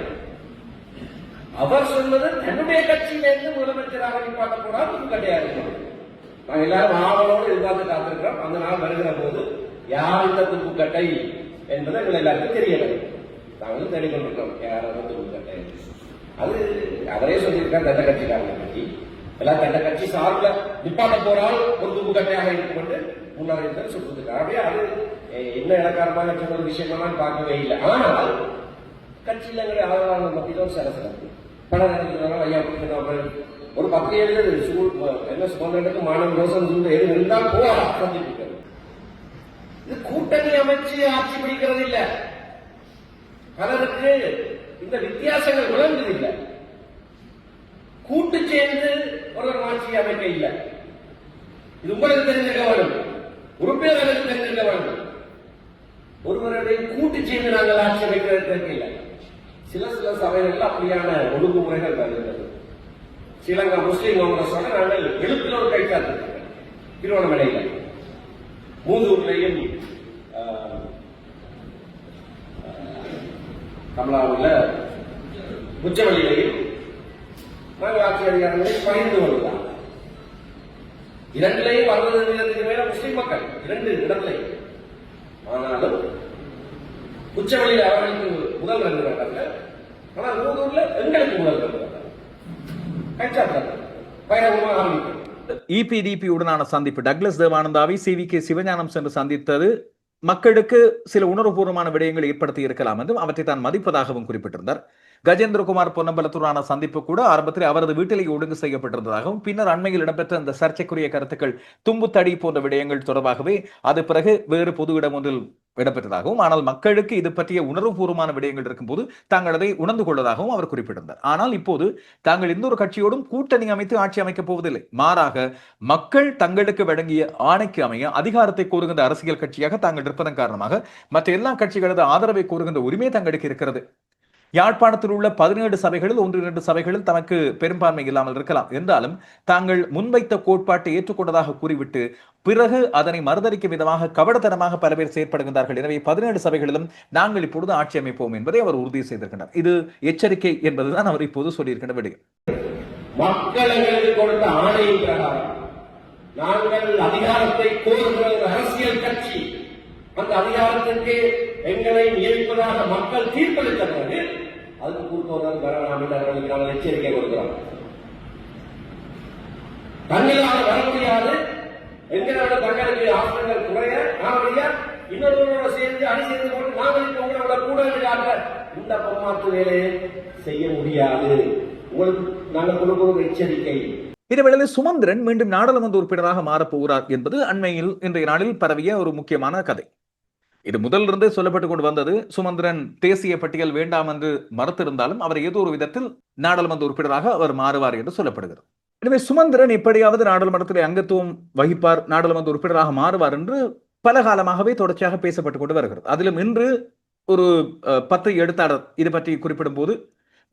அவர் சொன்னது தன்னுடைய கட்சியிலிருந்து முதலமைச்சராக பார்க்க போறார் துப்புக்கட்டையா இருக்கும் நாங்க எல்லாரும் ஆவலோடு எதிர்பார்த்து காத்திருக்கிறோம். அந்த நாள் வருகிற போது யார் இந்த துப்புக்கட்டை என்பது எங்கள் எல்லாருக்கும் தெரியல. நாங்களும் தேடிக்கொண்டிருக்கிறோம். யார் அந்த துப்புக்கட்டை அது அவரே சொல்லியிருக்கார் தந்த கட்சிக்காரங்களை பற்றி. எல்லாம் தந்த கட்சி சார்பில் நிப்பாட்ட போறால் ஒரு துப்புக்கட்டையாக இருந்து கொண்டு முன்னறிவித்தல் சொல்லிருக்காரு அப்படியே அது என்ன இலக்காரமாக சொன்ன ஒரு விஷயமெல்லாம் பார்க்கவே இல்லை. ஆனால் கட்சியில் எங்களுடைய ஆதரவாளர்கள் மத்தியிலும் சில சலசலப்பு பல நேரத்தில் ஐயா அவர்கள் ஒரு பத்திரிகை எழுது என்ன சுதந்திரத்துக்கு மாணவ ரோசன் சொல்லிட்டு எது இருந்தால் போகலாம் சந்திப்பு இது கூட்டணி அமைச்சு ஆட்சி பிடிக்கிறது இல்லை. பலருக்கு இந்த வித்தியாசங்கள் விளங்குது இல்லை. கூட்டு சேர்ந்து ஒரு ஆட்சி அமைக்க இல்லை. இது உங்களுக்கு தெரிஞ்ச கவனம் உறுப்பினர்களுக்கு தெரிஞ்சிருக்க வேண்டும் ஒருவருடைய கூட்டு சேர்ந்து நாங்கள் ஆட்சி அமைக்கிறதுக்கு இல்லை சில சில சபைகளில் அப்படியான ஒழுங்குமுறைகள் வருகிறது. ஸ்ரீலங்கா முஸ்லீம் காங்கிரஸோட நாங்கள் எழுத்துல ஒரு கைச்சாத்து திருவண்ணாமலையில். மூதூர்லையும் ஆஹ், கமலாவில் உச்சவெளியிலையும் நாங்கள் ஆட்சி அதிகாரங்களை பகிர்ந்து கொள்ளலாம் இரண்டிலேயும் அறுபது வீதத்துக்கு மேல முஸ்லிம் மக்கள். இரண்டு இடத்திலையும் ஆனாலும் உச்சவெளியில் அவர்களுக்கு முதல் ரெண்டு வேண்டாங்க ஆனால் ஊதூர்ல எங்களுக்கு முதல் ரெண்டு வேண்டாங்க கைச்சாத்தாங்க பயணமாக ஆரம்பிக்கும் இபிடிபி உடனான சந்திப்பு. டக்ளஸ் தேவானந்தாவை சி வி கே சிவஞானம் சென்று சந்தித்தது மக்களுக்கு சில உணர்வுபூர்வமான விடயங்கள் ஏற்படுத்தி இருக்கலாம் என்றும் அவற்றை தான் மதிப்பதாகவும் குறிப்பிட்டிருந்தார். கஜேந்திரகுமார் பொன்னம்பலத்துடனான சந்திப்பு கூட ஆரம்பத்தில் அவரது வீட்டிலேயே ஒழுங்கு செய்யப்பட்டிருந்ததாகவும் பின்னர் அண்மையில் இடம்பெற்ற அந்த சர்ச்சைக்குரிய கருத்துக்கள் தும்புத்தடி போன்ற விடயங்கள் தொடர்பாகவே அது பிறகு வேறு பொது இடம் ஒன்றில் இடம்பெற்றதாகவும் ஆனால் மக்களுக்கு இது பற்றிய உணர்வுபூர்வமான விடயங்கள் இருக்கும்போது தாங்கள் அதை உணர்ந்து கொள்வதாகவும் அவர் குறிப்பிட்டிருந்தார். ஆனால் இப்போது தாங்கள் எந்த ஒரு கட்சியோடும் கூட்டணி அமைத்து ஆட்சி அமைக்கப் போவதில்லை. மாறாக மக்கள் தங்களுக்கு வழங்கிய ஆணைக்கு அமைய அதிகாரத்தை கோருகின்ற அரசியல் கட்சியாக தாங்கள் இருப்பதன் காரணமாக மற்ற எல்லா கட்சிகளது ஆதரவை கோருகின்ற உரிமை தங்களுக்கு இருக்கிறது. யாழ்ப்பாணத்தில் உள்ள பதினேழு சபைகளில் ஒன்று இரண்டு சபைகளில் தமக்கு பெரும்பான்மை இல்லாமல் இருக்கலாம். என்றாலும் தாங்கள் முன்வைத்த கோட்பாட்டை ஏற்றுக்கொண்டதாக கூறிவிட்டு பிறகு அதனை மறுதளிக்கும் விதமாக கபடத்தனமாக பல பேர் செயற்படுகின்றார்கள். எனவே பதினேழு சபைகளிலும் நாங்கள் இப்பொழுது ஆட்சி அமைப்போம் என்பதை அவர் உறுதி செய்திருக்கிறார் இது எச்சரிக்கை என்பதுதான் அவர் இப்போது சொல்லியிருக்கின்ற விடயம். கொடுத்த ஆணையின் பிரகாரம் நாங்கள் அதிகாரத்தை கோருகிற அரசியல் கட்சி அந்த அதிகாரத்திற்கு எங்களை நியமிப்பதாக மக்கள் தீர்ப்பளித்த பிறகு அதுக்கு கூட்டோர்கள் வர என்று அவர்களுக்கு எச்சரிக்கை கொடுக்கிறார். தங்களால் வர முடியாது. எங்களோட தங்களுக்கு ஆசிரியர்கள் குறைய நாமடியா இன்னொருவரோட சேர்ந்து அணி சேர்ந்து கொண்டு நாங்கள் இப்ப உங்களோட கூட இருக்காங்க இந்த பொம்மாற்று வேலையை செய்ய முடியாது. உங்களுக்கு நாங்கள் கொடுக்கிற எச்சரிக்கை. இதேவேளையில் சுமந்திரன் மீண்டும் நாடாளுமன்ற உறுப்பினராக மாறப்போகிறார் என்பது அண்மையில் இன்றைய நாளில் பரவிய ஒரு முக்கியமான கதை. இது முதலிருந்தே சொல்லப்பட்டு கொண்டு வந்தது. சுமந்திரன் தேசிய பட்டியல் வேண்டாம் என்று மறுத்திருந்தாலும் அவர் ஏதோ ஒரு விதத்தில் நாடாளுமன்ற உறுப்பினராக அவர் மாறுவார் என்று சொல்லப்படுகிறது. எனவே சுமந்திரன் எப்படியாவது நாடாளுமன்றத்தில் அங்கத்துவம் வகிப்பார் நாடாளுமன்ற உறுப்பினராக மாறுவார் என்று பல காலமாகவே தொடர்ச்சியாக பேசப்பட்டு கொண்டு வருகிறது. அதிலும் இன்று ஒரு பத்து எழுத்தாளர் இது பற்றி குறிப்பிடும் போது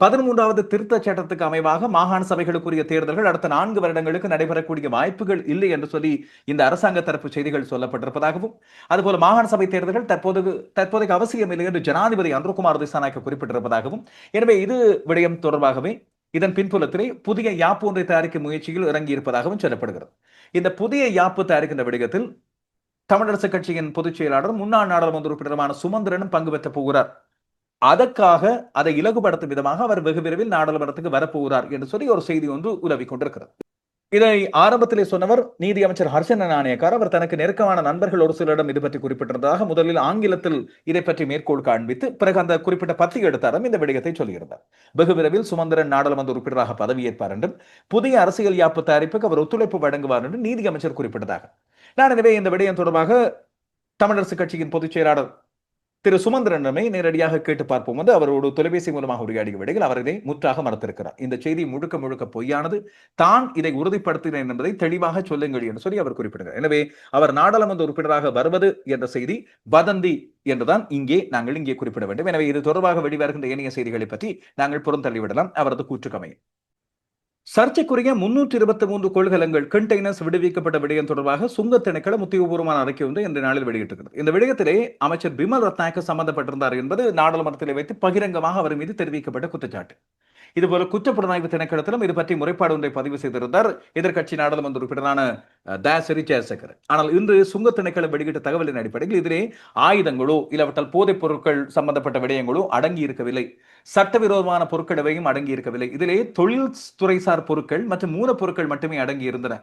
பதிமூன்றாவது திருத்த சட்டத்துக்கு அமைவாக மாகாண சபைகளுக்குரிய தேர்தல்கள் அடுத்த நான்கு வருடங்களுக்கு நடைபெறக்கூடிய வாய்ப்புகள் இல்லை என்று சொல்லி இந்த அரசாங்க தரப்பு செய்திகள் சொல்லப்பட்டிருப்பதாகவும் அதுபோல மாகாண சபை தேர்தல்கள் தற்போது தற்போதைக்கு அவசியம் இல்லை என்று ஜனாதிபதி அன்ருகுமார் திசாநாயக்க குறிப்பிட்டிருப்பதாகவும் எனவே இது விடயம் தொடர்பாகவே இதன் பின்புலத்திலே புதிய யாப்பு ஒன்றை தயாரிக்கும் முயற்சியில் இறங்கி இருப்பதாகவும் சொல்லப்படுகிறது. இந்த புதிய யாப்பு தயாரிக்கின்ற விடயத்தில் தமிழரசு கட்சியின் பொதுச் செயலாளர் முன்னாள் நாடாளுமன்ற உறுப்பினருமான சுமந்திரனும் பங்கு பெற்ற போகிறார். அதற்காக அதை இலகுபடுத்தும் விதமாக அவர் வெகு விரைவில் நாடாளுமன்றத்துக்கு வரப்போகிறார் என்று சொல்லி ஒரு செய்தி ஒன்று உலவி கொண்டிருக்கிறது. இதை ஆரம்பத்திலே சொன்னவர் நீதி அமைச்சர் ஹர்ஷன நாணயக்கார். அவர் தனக்கு நெருக்கமான நண்பர்கள் ஒரு சிலரிடம் இது பற்றி குறிப்பிட்டிருந்ததாக முதலில் ஆங்கிலத்தில் இதை பற்றி மேற்கோள் காண்பித்து பிறகு அந்த குறிப்பிட்ட பத்திரிகை எடுத்தாரும் இந்த விடயத்தை சொல்லியிருந்தார். வெகு விரைவில் சுமந்திரன் நாடாளுமன்ற உறுப்பினராக பதவியேற்பார் என்றும் புதிய அரசியல் யாப்பு தயாரிப்புக்கு அவர் ஒத்துழைப்பு வழங்குவார் என்று நீதி அமைச்சர் குறிப்பிட்டதாக. நான் எனவே இந்த விடயம் தொடர்பாக தமிழரசு கட்சியின் பொதுச் செயலாளர் திரு சுமந்திரனமை நேரடியாக கேட்டு பார்ப்போம். வந்து ஒரு தொலைபேசி மூலமாக உரையாடிய விடையில் அவர் இதை முற்றாக மறுத்திருக்கிறார் இந்த செய்தி முழுக்க முழுக்க பொய்யானது தான் இதை உறுதிப்படுத்தினேன் என்பதை தெளிவாக சொல்லுங்கள் என்று சொல்லி அவர் குறிப்பிடுகிறார். எனவே அவர் நாடாளுமன்ற உறுப்பினராக வருவது என்ற செய்தி வதந்தி என்றுதான் இங்கே நாங்கள் இங்கே குறிப்பிட வேண்டும். எனவே இது தொடர்பாக வெளிவருகின்ற ஏனைய செய்திகளை பற்றி நாங்கள் புறந்தள்ளிவிடலாம். அவரது கூற்றுக்கமையும் சர்ச்சைக்குரிய முன்னூற்றி இருபத்தி மூன்று கொள்கலங்கள் கண்டெய்னர்ஸ் விடுவிக்கப்பட்ட விடயம் தொடர்பாக சுங்க திணைக்களம் உத்தியோகபூர்வமான அறிக்கை ஒன்று இந்த நாளில் வெளியிட்டிருக்கிறது. இந்த விடயத்திலே அமைச்சர் பிமல் ரத்நாயக்க சம்பந்தப்பட்டிருந்தார் என்பது நாடாளுமன்றத்தில் வைத்து பகிரங்கமாக அவர் மீது தெரிவிக்கப்பட்ட குற்றச்சாட்டு. இதுபோல குற்றப்புலனாய்வு திணைக்களத்திலும் இது பற்றி முறைப்பாடு ஒன்றை பதிவு செய்திருந்தார். எதிர்கட்சி நாடாளுமன்ற உறுப்பினரான அஹ், ஜெயசேகர். ஆனால் இன்று சுங்க திணைக்களம் வெளியிட்ட தகவலின் அடிப்படையில் இதிலே ஆயுதங்களோ இல்லாவிட்டால் போதைப் பொருட்கள் சம்பந்தப்பட்ட விடயங்களோ அடங்கி இருக்கவில்லை சட்டவிரோதமான பொருட்கள் எவையும் அடங்கி இருக்கவில்லை இதிலே தொழில் துறைசார் பொருட்கள் மற்றும் மூலப்பொருட்கள் மட்டுமே அடங்கி இருந்தன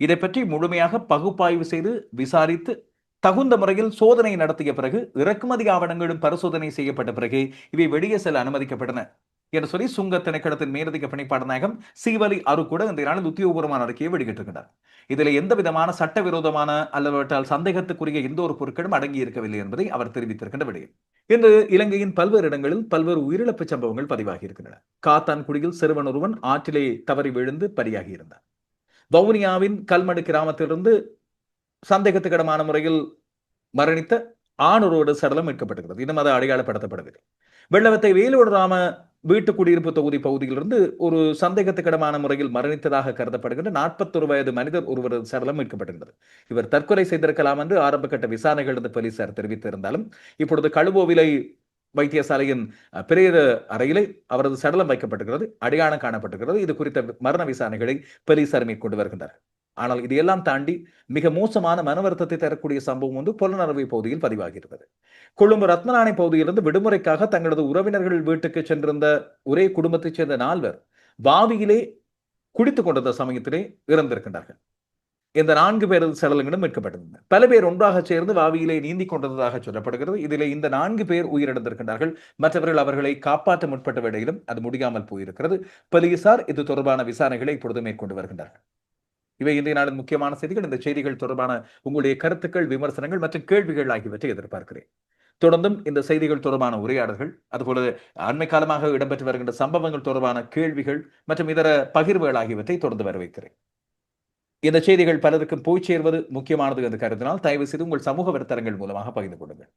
இதை பற்றி முழுமையாக பகுப்பாய்வு செய்து விசாரித்து தகுந்த முறையில் சோதனை நடத்திய பிறகு இறக்குமதி ஆவணங்களும் பரிசோதனை செய்யப்பட்ட பிறகு இவை வெளியே செல்ல அனுமதிக்கப்பட்டன. என்று சொல்லி சுங்க திணைக்களத்தின் மேலதிக பணிப்பாளர் நாயகம் சீவலி அரு கூட இந்த நாளில் உத்தியோகபூர்வமான அறிக்கையை வெளியிட்டிருக்கிறார் இதில் எந்த விதமான சட்டவிரோதமான அல்லவற்றால் சந்தேகத்துக்குரிய எந்த ஒரு பொருட்களும் அடங்கி இருக்கவில்லை என்பதை அவர் தெரிவித்திருக்கின்ற விடயம் இன்று இலங்கையின் பல்வேறு இடங்களில் பல்வேறு உயிரிழப்பு சம்பவங்கள் பதிவாகி இருக்கின்றன. காத்தான்குடியில் சிறுவன் ஒருவன் ஆற்றிலே தவறி விழுந்து பலியாகி இருந்தார் வவுனியாவின் கல்மடு கிராமத்திலிருந்து சந்தேகத்துக்கிடமான முறையில் மரணித்த ஆணொருவோட சடலம் மீட்கப்பட்டிருக்கிறது இன்னும் அது அடையாளப்படுத்தப்படவில்லை. வெள்ளவத்தை வேலூர் ராம வீட்டு குடியிருப்பு தொகுதி பகுதியிலிருந்து ஒரு சந்தேகத்துக்கிடமான முறையில் மரணித்ததாக கருதப்படுகின்ற நாற்பத்தொரு வயது மனிதர் ஒருவரது சடலம் மீட்கப்பட்டிருந்தது. இவர் தற்கொலை செய்திருக்கலாம் என்று ஆரம்பகட்ட விசாரணைகள் இருந்து போலீசார் தெரிவித்திருந்தாலும் இப்பொழுது கழுவோவிலை வைத்தியசாலையின் பிரேத அறையிலே அவரது சடலம் வைக்கப்பட்டிருக்கிறது அடையாளம் காணப்பட்டிருக்கிறது. இது குறித்த மரண விசாரணைகளை போலீசார் மேற்கொண்டு வருகின்றனர். ஆனால் இதையெல்லாம் தாண்டி மிக மோசமான மன வருத்தத்தை தரக்கூடிய சம்பவம் வந்து புலனறுவை பகுதியில் பதிவாகிறது. கொழும்பு ரத்மநாணை பகுதியிலிருந்து விடுமுறைக்காக தங்களது உறவினர்கள் வீட்டுக்கு சென்றிருந்த ஒரே குடும்பத்தைச் சேர்ந்த நால்வர் பாவியிலே குடித்துக் கொண்டிருந்த சமயத்திலே இறந்திருக்கின்றார்கள். இந்த நான்கு பேரது சடலங்களும் மீட்கப்பட்டிருந்தன. பல பேர் ஒன்றாக சேர்ந்து வாவியிலே நீந்தி கொண்டதாக சொல்லப்படுகிறது. இதிலே இந்த நான்கு பேர் உயிரிழந்திருக்கின்றார்கள். மற்றவர்கள் அவர்களை காப்பாற்ற முற்பட்ட வேளையிலும் அது முடியாமல் போயிருக்கிறது. போலீசார் இது தொடர்பான விசாரணைகளை இப்பொழுது மேற்கொண்டு வருகின்றார்கள். இவை இன்றைய நாளின் முக்கியமான செய்திகள். இந்த செய்திகள் தொடர்பான உங்களுடைய கருத்துக்கள் விமர்சனங்கள் மற்றும் கேள்விகள் ஆகியவற்றை எதிர்பார்க்கிறேன். தொடர்ந்தும் இந்த செய்திகள் தொடர்பான உரையாடல்கள் அதுபோல அண்மை காலமாக இடம்பெற்று வருகின்ற சம்பவங்கள் தொடர்பான கேள்விகள் மற்றும் இதர பகிர்வுகள் ஆகியவற்றை தொடர்ந்து வரவேற்கிறேன் இந்த செய்திகள் பலருக்கும் போய் சேர்வது முக்கியமானது என்று கருதினால் தயவு செய்து உங்கள் சமூக வலைத்தளங்கள் மூலமாக பகிர்ந்து கொள்ளுங்கள்.